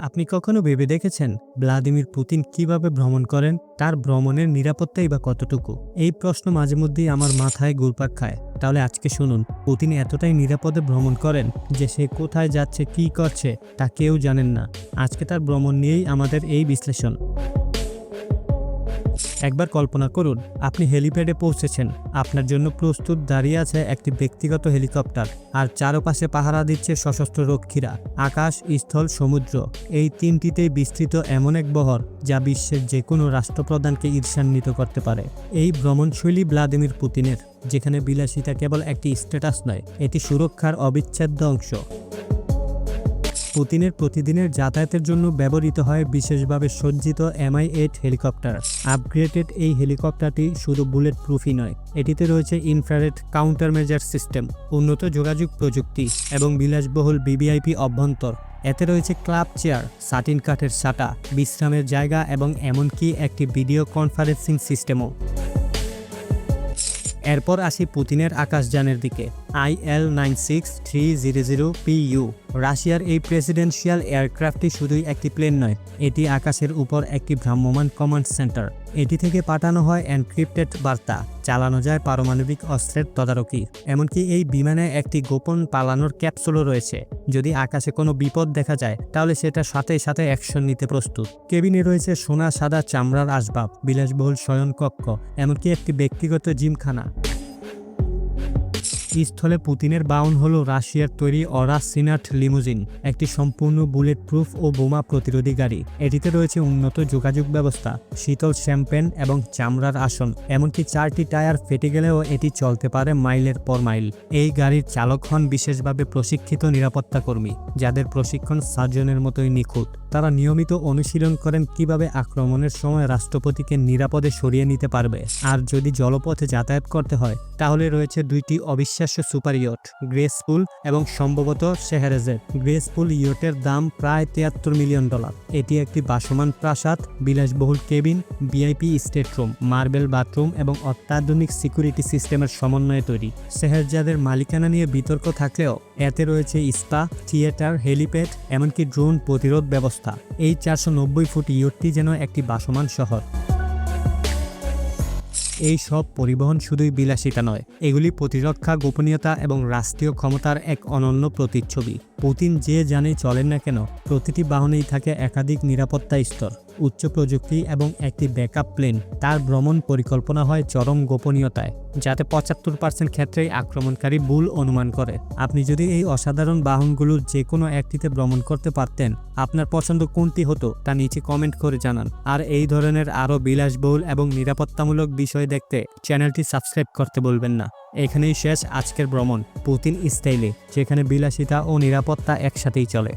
আপনি কখনো ভেবে দেখেছেন ভ্লাদিমির পুতিন কীভাবে ভ্রমণ করেন? তার ভ্রমণের নিরাপত্তাই বা কতটুকু? এই প্রশ্ন মাঝে মধ্যেই আমার মাথায় ঘুরপাক খায়। তাহলে আজকে শুনুন, পুতিন এতটাই নিরাপদে ভ্রমণ করেন যে সে কোথায় যাচ্ছে, কি করছে, তা কেউ জানেন না। আজকে তার ভ্রমণ নিয়েই আমাদের এই বিশ্লেষণ। একবার কল্পনা করুন, আপনি হেলিপ্যাডে পৌঁছেছেন। আপনার জন্য প্রস্তুত দাঁড়িয়ে আছে একটি ব্যক্তিগত হেলিকপ্টার, আর চারপাশে পাহারা দিচ্ছে সশস্ত্র রক্ষীরা। আকাশ, স্থল, সমুদ্র, এই তিনটিতেই বিস্তৃত এমন এক বহর, যা বিশ্বের যে কোনো রাষ্ট্রপ্রধানকে ঈর্ষান্বিত করতে পারে। এই ভ্রমণশৈলী ভ্লাদিমির পুতিনের, যেখানে বিলাসিতা কেবল একটি স্ট্যাটাস নয়, এটি সুরক্ষার অবিচ্ছেদ্য অংশ। পুতিনের প্রতিদিনের যাতায়াতের জন্য ব্যবহৃত হয় বিশেষভাবে সজ্জিত এমআই এইট হেলিকপ্টার। আপগ্রেডেড এই হেলিকপ্টারটি শুধু বুলেট প্রুফই নয়, এটিতে রয়েছে ইনফ্রারেড কাউন্টার মেজার সিস্টেম, উন্নত যোগাযোগ প্রযুক্তি এবং বিলাসবহুল বিবিআইপি অভ্যন্তর। এতে রয়েছে ক্লাব চেয়ার, সাটিন কাঠের সাটা বিশ্রামের জায়গা এবং এমনকি একটি ভিডিও কনফারেন্সিং সিস্টেমও। এরপর আসি পুতিনের আকাশযানের দিকে। I L nine six three zero zero PU রাশিয়ার এই প্রেসিডেন্সিয়াল এয়ারক্রাফটটি শুধুই একটি প্লেন নয়, এটি আকাশের উপর একটি ভ্রাম্যমাণ কমান্ড সেন্টার এটি থেকে পাঠানো হয় এনক্রিপ্টেড বার্তা, চালানো যায় পারমাণবিক অস্ত্রের তদারকি। এমনকি এই বিমানে একটি গোপন পালানোর ক্যাপসুলও রয়েছে। যদি আকাশে কোনো বিপদ দেখা যায়, তাহলে সেটা সাথে সাথে অ্যাকশন নিতে প্রস্তুত। কেবিনে রয়েছে সোনা, সাদা চামড়ার আসবাব, বিলাসবহুল শয়নকক্ষ, এমনকি একটি ব্যক্তিগত জিমখানা। স্থলে পুতিনের বাউন হল রাশিয়ার তৈরি অরা সিনাট লিমুজিন, একটি সম্পূর্ণ বুলেট প্রুফ ও বোমা প্রতিরোধী গাড়ি। এটিতে রয়েছে উন্নত যোগাযোগ ব্যবস্থা, শীতল শ্যাম্পেন এবং চামড়ার আসন, এমনকি চারটি টায়ার ফেটে গেলেও এটি চলতে পারে মাইলের পর মাইল। এই গাড়ির চালক হন বিশেষভাবে প্রশিক্ষিত নিরাপত্তা কর্মী, যাদের প্রশিক্ষণ সার্জনের মতোই নিখুঁত। তারা নিয়মিত অনুশীলন করেন কীভাবে আক্রমণের সময় রাষ্ট্রপতিকে নিরাপদে সরিয়ে নিতে পারবে। আর যদি জলপথে যাতায়াত করতে হয়, তাহলে রয়েছে দুইটি অবিশ্বাস্য সুপার ইয়ট গ্রেসফুল এবং সম্ভবত শেহারেজের। গ্রেসফুল ইয়টের দাম প্রায় তিয়াত্তর মিলিয়ন ডলার। এটি একটি বাসমান প্রাসাদ, বিলাসবহুল cabin, VIP state room, marble bathroom এবং অত্যাধুনিক সিকিউরিটি সিস্টেমের সমন্বয়ে তৈরি। শেহরজাদের মালিকানা নিয়ে বিতর্ক থাকলেও এতে রয়েছে স্পা, থিয়েটার, হেলিপ্যাড, এমনকি ড্রোন প্রতিরোধ ব্যবস্থা। এই চারশো নব্বই ফুট ইয়টটি যেন একটি বাসমান শহর। এই সব পরিবহন শুধুই বিলাসিতা নয়, এগুলি প্রতিরক্ষা, গোপনীয়তা এবং রাষ্ট্রীয় ক্ষমতার এক অনন্য প্রতিচ্ছবি। পুতিন যে জানে চলেন না কেন, প্রতিটি বাহনেই থাকে একাধিক নিরাপত্তা স্তর। উচ্চ প্রযুক্তি এবং একটি ব্যাকআপ প্লেন। তার ভ্রমণ পরিকল্পনা হয় চরম গোপনীয়তায়, যাতে পঁচাত্তর পার্সেন্ট ক্ষেত্রেই আক্রমণকারী ভুল অনুমান করে। আপনি যদি এই অসাধারণ বাহনগুলোর যে কোনো একটিতে ভ্রমণ করতে পারতেন, আপনার পছন্দ কোনটি হতো তা নিচে কমেন্ট করে জানান। আর এই ধরনের আরও বিলাসবহুল এবং নিরাপত্তামূলক বিষয় দেখতে চ্যানেলটি সাবস্ক্রাইব করতে বলবেন না। এখানেই শেষ আজকের ভ্রমণ, পুতিন স্টাইলে, যেখানে বিলাসিতা ও নিরাপত্তা একসাথেই চলে।